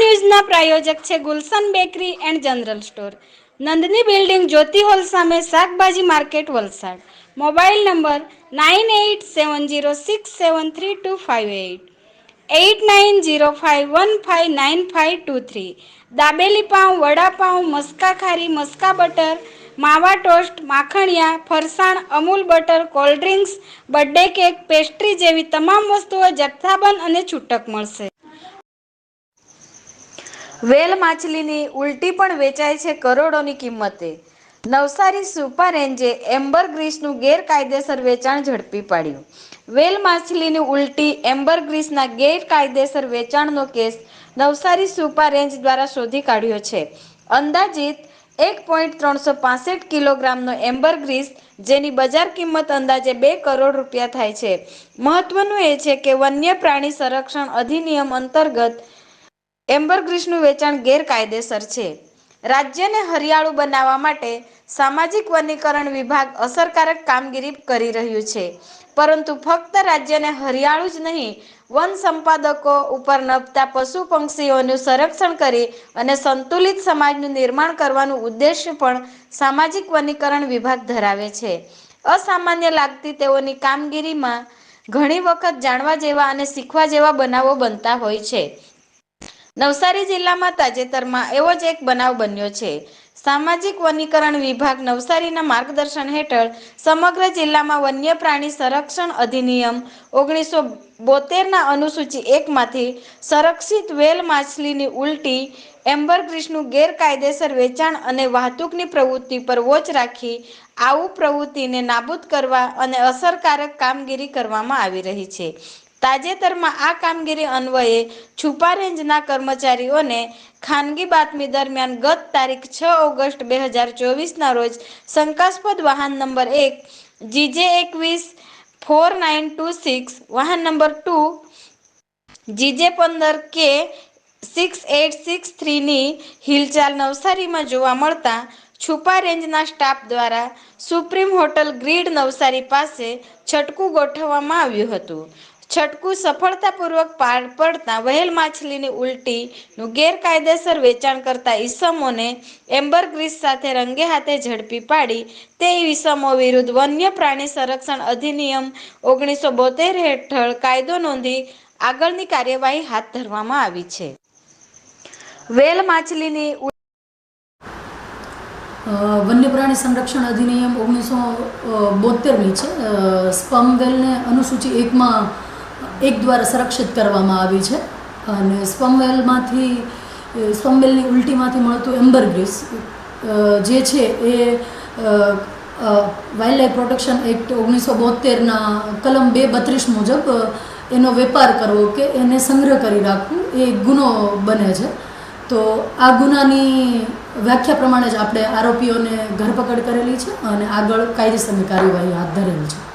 ન્યૂઝના પ્રાયોજક છે Gulshan bakery and general store. Nandini building Jyoti hall સામે શાકભાજી market Valsad. Mobile number nine eight seven zero six seven three two five eight. Eight nine zero five one five nine five two three. Dabeli pav vada pav maska khari maska butter, માવા toast, માખણિયા, ફરસાણ, Amul butter cold drinks birthday cake, pastry જેવી તમામ વસ્તુઓ જથ્થાબંધ અને છૂટક મળશે. વેલ માછલીની ઉલટી પણ વેચાય છે કરોડોની કિંમતે. નવસારી સુપર રેન્જે એમ્બર ગ્રીસનું ગેરકાયદેસર વેચાણ ઝડપી પાડ્યું. વેલ માછલીની ઉલટી એમ્બર ગ્રીસના ગેરકાયદેસર વેચાણનો કેસ નવસારી સુપર રેન્જ દ્વારા શોધી કાઢ્યો છે. અંદાજિત એક પોઈન્ટ ત્રણસો પાસઠ કિલોગ્રામનો એમ્બર ગ્રીસ, જેની બજાર કિંમત અંદાજે બે કરોડ રૂપિયા થાય છે. મહત્વનું એ છે કે વન્ય પ્રાણી સંરક્ષણ અધિનિયમ અંતર્ગત એમ્બરગ્રીસનું વેચાણ ગેરકાયદેસર છે. રાજ્યને હરિયાળું બનાવવા માટે સામાજિક વનીકરણ વિભાગ અસરકારક કામગીરી કરી રહ્યું છે. પરંતુ ફક્ત રાજ્યને હરિયાળું જ નહીં, વન સંપાદકો ઉપર નભતા પશુ પંક્ષીઓનું સંરક્ષણ કરી અને સંતુલિત સમાજનું નિર્માણ કરવાનું ઉદ્દેશ્ય પણ સામાજિક વનીકરણ વિભાગ ધરાવે છે. અસામાન્ય લાગતી તેઓની કામગીરીમાં ઘણી વખત જાણવા જેવા અને શીખવા જેવા બનાવો બનતા હોય છે. નવસારી જિલ્લામાં તાજેતરમાં એવો જ એક બનાવ બન્યો છે. સામાજિક વનીકરણ વિભાગ નવસારીના માર્ગદર્શન હેઠળ સમગ્ર જિલ્લામાં વન્ય પ્રાણી સંરક્ષણ અધિનિયમ ઓગણીસો બોતેરના અનુસૂચિ એકમાંથી સંરક્ષિત વેલ માછલીની ઉલટી, એમ્બરગ્રીસનું ગેરકાયદેસર વેચાણ અને વાહતુકની પ્રવૃત્તિ પર વોચ રાખી આવું પ્રવૃત્તિને નાબૂદ કરવા અને અસરકારક કામગીરી કરવામાં આવી રહી છે. તાજેતરમાં આ કામગીરી અન્વયે છુપા રેન્જના કર્મચારીઓને ખાનગી બાતમી દરમિયાન ગત તારીખ છ ઓગસ્ટ બે હજાર ચોવીસના રોજ શંકાસ્પદ વાહન નંબર એક, જીજે એકવીસ, ફોર નાઇન ટુ સિક્સ, વાહન નંબર ટુ, જીજે પંદર કે સિક્સ એટ સિક્સ થ્રીની હિલચાલ નવસારીમાં જોવા મળતા છુપા રેન્જના સ્ટાફ દ્વારા સુપ્રીમ હોટલ ગ્રીડ નવસારી પાસે છટકું ગોઠવવામાં આવ્યું હતું. છટકું સફળતાપૂર્વક પાર પડતા વહેલ માછલીની ઉલટીનું ગેરકાયદેસર વેચાણ કરતા ઈસમોને એમ્બર ગ્રીસ સાથે રંગે હાથે ઝડપી પાડી. તે ઈસમો વિરુદ્ધ વન્ય પ્રાણી સંરક્ષણ અધિનિયમ ઓગણીસો બોતેર હેઠળ કાયદો નોંધી આગળની કાર્યવાહી હાથ ધરવામાં આવી છે. વેલ માછલીની વન્ય પ્રાણી સંરક્ષણ અધિનિયમ ઓગણીસો બોતેરની છે. સ્પમ વેલને અનુસૂચિ એકમાં એક દ્વારા સંરક્ષિત કરવામાં આવી છે. અને સ્પમ વેલમાંથી અ, સ્પમ વેલની ઉલટીમાંથી મળતું એમ્બરગ્રીસ જે છે એ વાઇલ્ડ લાઈફ પ્રોટેક્શન એક્ટ ઓગણીસો બોતેરના કલમ બે બત્રીસ મુજબ એનો વેપાર કરવો કે એને સંગ્રહ કરી રાખવું એ ગુનો બને છે. તો આ ગુનાની વ્યાખ્યા પ્રમાણે જ આપણે આરોપીઓને ધરપકડ કરેલી છે અને આગળ કાયદેસરની કાર્યવાહી હાથ ધરેલી છે.